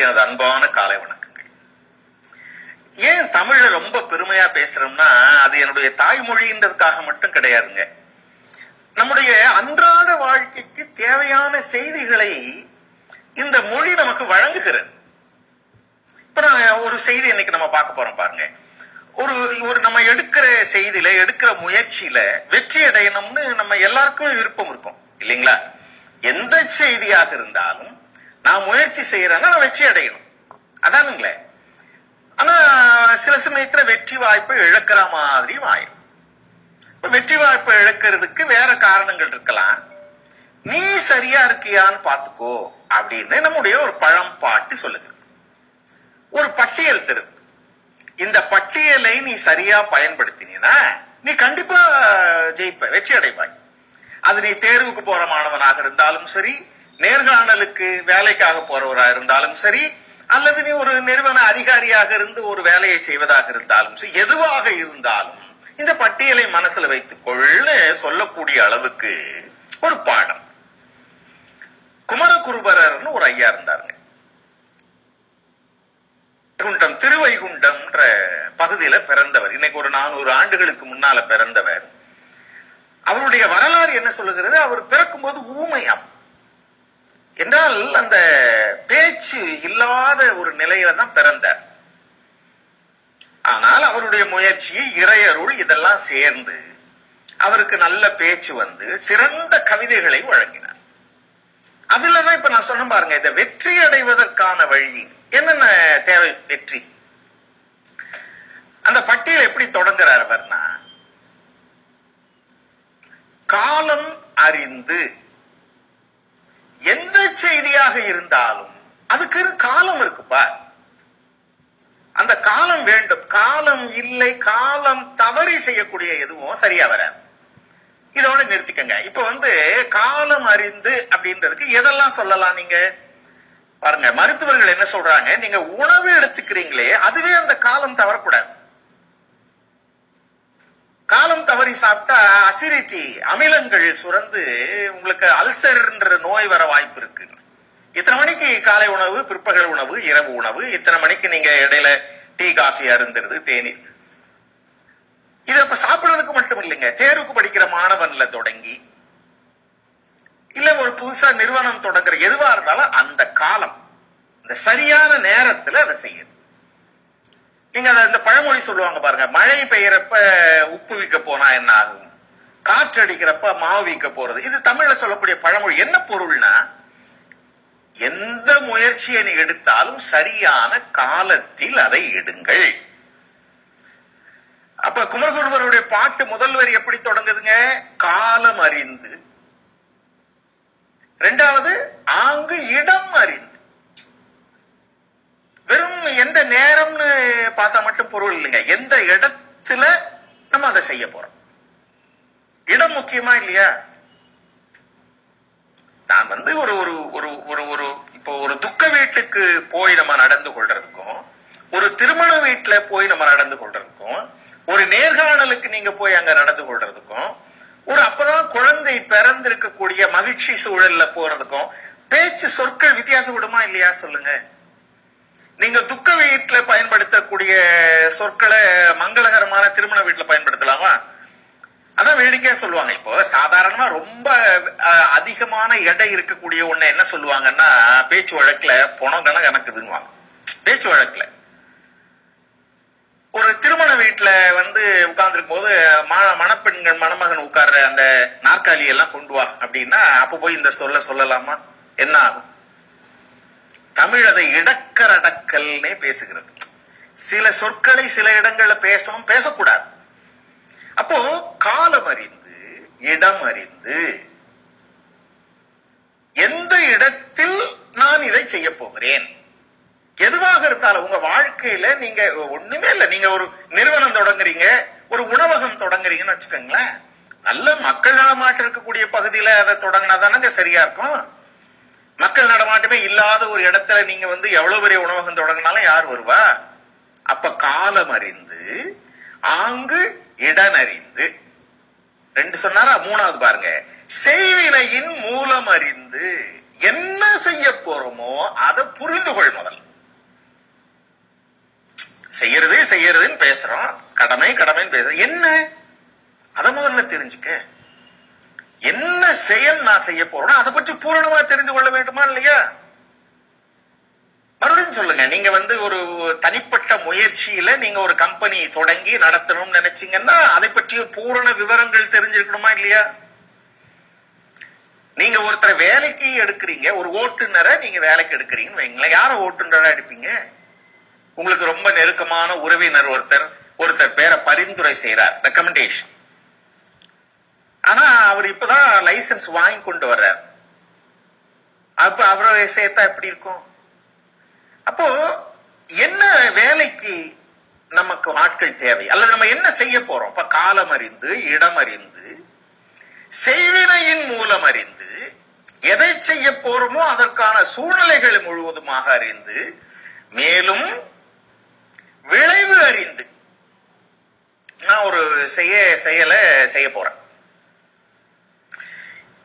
எனது அன்பான காலை வணக்கங்கள். ஏன் தமிழ ரொம்ப பெருமையா பேசுறோம்னா அது என்னுடைய தாய்மொழின்றதுக்காக மட்டும் கிடையாதுங்க. நம்முடைய அன்றாட வாழ்க்கைக்கு தேவையான செய்திகளை இந்த மொழி நமக்கு வழங்குகிறது. இப்ப நான் ஒரு செய்தி இன்னைக்கு நம்ம பார்க்க போறோம் பாருங்க. ஒரு ஒரு நம்ம எடுக்கிற செய்தியில எடுக்கிற முயற்சியில வெற்றி அடையணும்னு நம்ம எல்லாருக்குமே விருப்பம் இருக்கும். இல்லைங்களா? எந்த செய்தியாக இருந்தாலும் நான் முயற்சி செய்யறேன்னா நான் வெற்றி அடையணும். அதானுங்களே. ஆனா சில சமயத்துல வெற்றி வாய்ப்பை இழக்கிற மாதிரி ஆயிடும் வெற்றி வாய்ப்பை இழக்கிறதுக்கு வேற காரணங்கள் இருக்கலாம். நீ சரியா இருக்கியான்னு பாத்துக்கோ அப்படின்னு நம்முடைய ஒரு பழம்பாட்டு சொல்லுது. ஒரு பட்டியல் தருது. இந்த பட்டியலை நீ சரியா பயன்படுத்தினா நீ கண்டிப்பா ஜெயிப்ப வெற்றி அடைவாய். அது நீ தேர்வுக்கு போற மாணவனாக இருந்தாலும் சரி நேர்காணலுக்கு வேலைக்காக போறவரா இருந்தாலும் சரி அல்லது நீ ஒரு நிறுவன அதிகாரியாக இருந்து ஒரு வேலையை செய்வதாக இருந்தாலும் சரி எதுவாக இருந்தாலும் இந்த பட்டியலை மனசுல வைத்துக் கொள்ள சொல்லக்கூடிய அளவுக்கு ஒரு பாடம். குமரகுருபரர்னு ஒரு ஐயா இருந்தாருங்க. வைகுண்டம் திருவைகுண்டம்ன்ற பகுதியில பிறந்தவர். இன்னைக்கு ஒரு நானூறு ஆண்டுகளுக்கு முன்னால பிறந்தவர். அவருடைய வரலாறு என்ன சொல்லுகிறது? அவர் பிறக்கும்போது ஊமையாம். என்றால் அந்த பேச்சு இல்லாத ஒரு நிலையில தான் பிறந்தார். ஆனால் அவருடைய முயற்சியை இறையருள் இதெல்லாம் சேர்ந்து அவருக்கு நல்ல பேச்சு வந்து சிறந்த கவிதைகளை வழங்கினார். அதுலதான் இப்ப நான் சொன்ன பாருங்க இந்த வெற்றி அடைவதற்கான வழி என்னென்ன தேவை வெற்றி? அந்த பட்டியல் எப்படி தொடங்குறார் அவர்னா காலம் அறிந்து எந்த செய்தியாக இருந்தாலும் அதுக்கு காலம் இருக்குப்பா அந்த காலம் வேண்டும். காலம் இல்லை காலம் தவறி செய்யக்கூடிய எதுவும் சரியா வராது. இதோட நிறுத்திக்கங்க. இப்ப வந்து காலம் அறிந்து அப்படின்றதுக்கு எதெல்லாம் சொல்லலாம் நீங்க? பாருங்க மருத்துவர்கள் என்ன சொல்றாங்க? நீங்க உணவு எடுத்துக்கிறீங்களே அதுவே அந்த காலம் தவறக்கூடாது. காலம் தவறி சாப்பிட்டா அசிடிட்டி அமிலங்கள் சுரந்து உங்களுக்கு அல்சர்ன்ற நோய் வர வாய்ப்பு இருக்கு. இத்தனை மணிக்கு காலை உணவு பிற்பகல் உணவு இரவு உணவு இத்தனை மணிக்கு நீங்க இடையில டீ காஃபி அருந்துறது தேநீர். இது இப்ப சாப்பிடுறதுக்கு மட்டும் இல்லைங்க. தேர்வுக்கு படிக்கிற மாணவன்ல தொடங்கி இல்ல ஒரு புதுசா நிறுவனம் தொடங்குற எதுவா இருந்தாலும் அந்த காலம் இந்த சரியான நேரத்துல அதை செய்யணும். நீங்க இந்த பழமொழி சொல்லுவாங்க பாருங்க மழை பெய்யறப்ப உப்பு விற்க போனா என்ன ஆகும்? காற்று அடிக்கிறப்ப மாவு விற்க போறது. இது தமிழ்ல சொல்லக்கூடிய பழமொழி. என்ன பொருள்னா எந்த முயற்சியை நீ எடுத்தாலும் சரியான காலத்தில் அதை எடுங்கள். அப்ப குமரகுருவருடைய பாட்டு முதல் வரி எப்படி தொடங்குதுங்க? காலம் அறிந்து. ரெண்டாவது ஆங்கு இடம் அறிந்து. எந்த நேரம்னு பார்த்தா மட்டும் பொருள் இல்லைங்க. எந்த இடத்துல நம்ம அதை செய்ய போறோம்? இடம் முக்கியமா இல்லையா? நான் வந்து ஒரு ஒரு ஒரு ஒரு ஒரு இப்போ ஒரு துக்க வீட்டுக்கு போய் நம்ம நடந்து கொள்றதுக்கும் ஒரு திருமண வீட்டுல போய் நம்ம நடந்து கொள்றதுக்கும் ஒரு நேர்காணலுக்கு நீங்க போய் அங்க நடந்து கொள்றதுக்கும் ஒரு அப்பதான் குழந்தை பிறந்திருக்கக்கூடிய மகிழ்ச்சி சூழல்ல போறதுக்கும் பேச்சு சொற்கள் வித்தியாசப்படுமா இல்லையா சொல்லுங்க. நீங்க துக்க வீட்டுல பயன்படுத்தக்கூடிய சொற்களை மங்களகரமான திருமண வீட்டுல பயன்படுத்தலாமா? அதான் வேடிக்கையா சொல்லுவாங்க. இப்போ சாதாரணமா ரொம்ப அஹ், அதிகமான எடை இருக்கக்கூடிய ஒண்ணு என்ன சொல்லுவாங்கன்னா பேச்சு வழக்குல பணம் கணக்கு கணக்குதுன்னுவாங்க பேச்சு வழக்குல. ஒரு திருமண வீட்டுல வந்து உட்கார்ந்துருக்கும் போது மணப்பெண்கள் மணமகன் உட்கார்ற அந்த நாற்காலி எல்லாம் கொண்டு வா அப்படின்னா அப்ப போய் இந்த சொல்ல சொல்லலாமா? என்ன ஆகும்? தமிழ் அதை இடக்கரடக்கல்னே பேசுகிறது. சில சொற்களை சில இடங்கள்ல பேசவும் பேசக்கூடாது. அப்போ காலம் அறிந்து இடம் அறிந்து எந்த இடத்தில் நான் இதை செய்ய போகிறேன்? எதுவாக இருந்தாலும் உங்க வாழ்க்கையில நீங்க ஒண்ணுமே இல்ல. நீங்க ஒரு நிறுவனம் தொடங்குறீங்க ஒரு உணவகம் தொடங்குறீங்கன்னு வச்சுக்கோங்களேன். நல்ல மக்கள் நடமாட்டம் இருக்கக்கூடிய பகுதியில அதை தொடங்கினா தானங்க சரியா இருக்கும்? மக்கள் நடமாட்டமே இல்லாத ஒரு இடத்துல நீங்க வந்து எவ்வளவு பெரிய உணவகம் தொடங்கினாலும் யார் வருவா? அப்ப காலம் அறிந்து ஆங்கு இடன் அறிந்து. ரெண்டு சொன்னாரா? மூணாவது பாருங்க. செய்வினையின் மூலம் அறிந்து என்ன செய்ய போறோமோ அதை புரிந்து கொள் முதல். செய்யறது செய்யறதுன்னு பேசுறோம். கடமை கடமைன்னு பேசுறோம். என்ன? அதை முதல்ல தெரிஞ்சுக்க. என்ன செயல் நான் செய்ய போறேன்னா அதை பற்றி பூரணமா தெரிந்து கொள்ள வேண்டுமா இல்லையா? மறுபடியும் சொல்லுங்க. நீங்க வந்து ஒரு தனிப்பட்ட முயற்சியில நீங்க ஒரு கம்பெனி தொடங்கி நடத்தணும்னு நினைச்சீங்கன்னா அதை பற்றிய பூரண விவரங்கள் தெரிஞ்சிருக்கணுமா இல்லையா? நீங்க ஒருத்தரை வேலைக்கு எடுக்கிறீங்க ஒரு ஓட்டுநரை நீங்க வேலைக்கு எடுக்கிறீங்கன்னு வைங்களேன். யார ஓட்டுநரா எடுப்பீங்க? உங்களுக்கு ரொம்ப நெருக்கமான உறவினர் ஒருத்தர் ஒருத்தர் பேரை பரிந்துரை செய்யறார் ரெக்கமெண்டேஷன் ஆனா அவர் இப்பதான் லைசன்ஸ் வாங்கி கொண்டு வர்றார். அப்ப அவரை சேர்த்தா எப்படி இருக்கும்? அப்போ என்ன வேலைக்கு நமக்கு ஆட்கள் தேவை? அல்லது நம்ம என்ன செய்ய போறோம்? இப்ப காலம் அறிந்து இடம் அறிந்து செய்வினையின் மூலம் அறிந்து எதை செய்ய போறோமோ அதற்கான சூழ்நிலைகள் முழுவதுமாக அறிந்து மேலும் விளைவு அறிந்து நான் ஒரு செய்ய செயலை செய்ய போறேன்.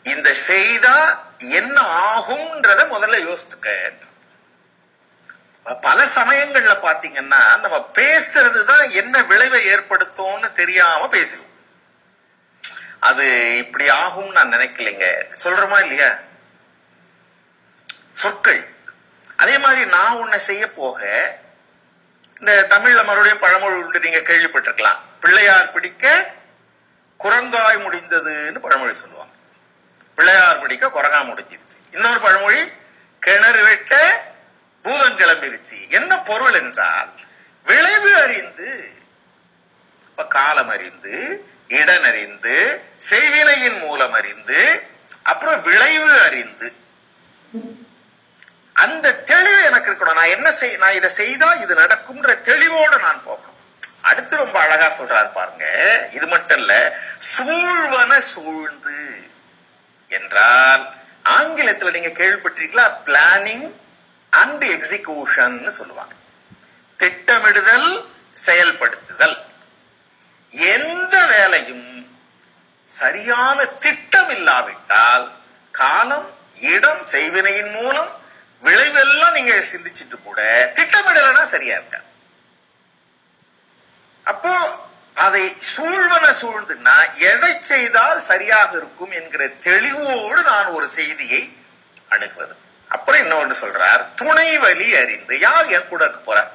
இந்த செய்தா என்ன ஆகும்ன்றத முதல்ல யோசித்துக்க. பல சமயங்கள்ல பாத்தீங்கன்னா நம்ம பேசுறது தான் என்ன விளைவை ஏற்படுத்தும்னு தெரியாம பேசுவோம். அது இப்படி ஆகும் நான் நினைக்கலைங்க. சொல்றோமா இல்லையா? சொற்கள். அதே மாதிரி நான் உன்னை செய்ய போக இந்த தமிழ்ல மறுபடியும் பழமொழி உண்டு நீங்க கேள்விப்பட்டிருக்கலாம். பிள்ளையார் பிடிக்க குரங்காய் முடிந்ததுன்னு பழமொழி சொல்லுவாங்க. பிள்ளையார் பிடிக்க குரங்கா முடிஞ்சிருச்சு. இன்னொரு பழமொழி கிணறு வெட்ட பூதம் கிளம்பிருச்சு. என்ன பொருள் என்றால் விளைவு அறிந்து இப்ப காலம் அறிந்து இடன் அறிந்து செய்வினையின் மூலம் அறிந்து அப்புறம் விளைவு அறிந்து. அந்த தெளிவு எனக்கு இருக்கணும். நான் என்ன செய் நான் இதை செய்தா இது நடக்கும்ன்ற தெளிவோட நான் போகணும். அடுத்து ரொம்ப அழகா சொல்றாரு பாருங்க. இது மட்டும் இல்ல சூழ்வன சூழ்ந்து. என்றால் ஆங்கிலத்துல நீங்க கேள்விப்பட்டிருக்கீங்களா? பிளானிங் அண்ட் எக்ஸிகூஷன் சொல்லுவாங்க. திட்டமிடுதல் செயல்படுத்துதல். எந்த வேலையும் சரியான திட்டம் இல்லாவிட்டால் காலம் இடம் செய்வினையின் மூலம் விளைவெல்லாம் நீங்க சிந்திச்சிட்டு கூட திட்டமிடலைன்னா சரியா இருக்க அப்போ அதை சூழ்வன சூழ்ந்துன்னா எதை செய்தால் சரியாக இருக்கும் என்கிற தெளிவோடு நான் ஒரு செய்தியை அணுகுவது. அப்புறம் இன்னொன்று சொல்றார் துணை வழி அறிந்து யார் என் கூட இருக்க போற?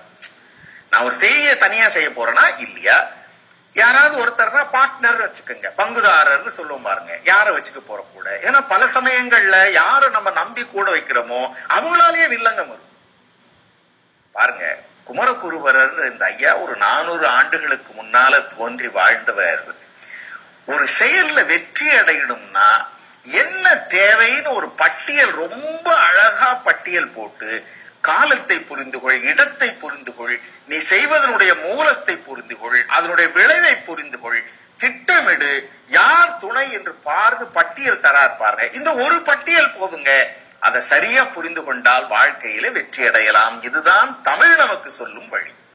நான் ஒரு செய்தியை தனியா செய்ய போறேனா? இல்லையா? யாராவது ஒருத்தர்னா பார்ட்னர் வச்சுக்கோங்க பங்குதாரர்னு சொல்லுவோம் பாருங்க யாரை வச்சுக்க போற கூட. ஏன்னா பல சமயங்கள்ல யாரை நம்ம நம்பி கூட வைக்கிறோமோ அவங்களாலேயே வில்லங்கம் வரும். பாருங்க குமரகுருபரர் இந்த ஐயா ஒரு நானூறு ஆண்டுகளுக்கு முன்னால தோன்றி வாழ்ந்தவர். ஒரு செயல்ல வெற்றி அடையணும்னா என்ன தேவைன்னு ஒரு பட்டியல் ரொம்ப அழகா பட்டியல் போட்டு காலத்தை புரிந்து கொள் இடத்தை புரிந்து கொள் நீ செய்வதனுடைய மூலத்தை புரிந்து கொள் அதனுடைய விளைவை புரிந்து கொள் திட்டமிடு யார் துணை என்று பார்த்து பட்டியல் தரார் பாருங்க. இந்த ஒரு பட்டியல் போதுங்க. அதை சரியா புரிந்து கொண்டால் வாழ்க்கையில வெற்றி அடையலாம் இதுதான் தமிழ் நமக்கு சொல்லும் வழி.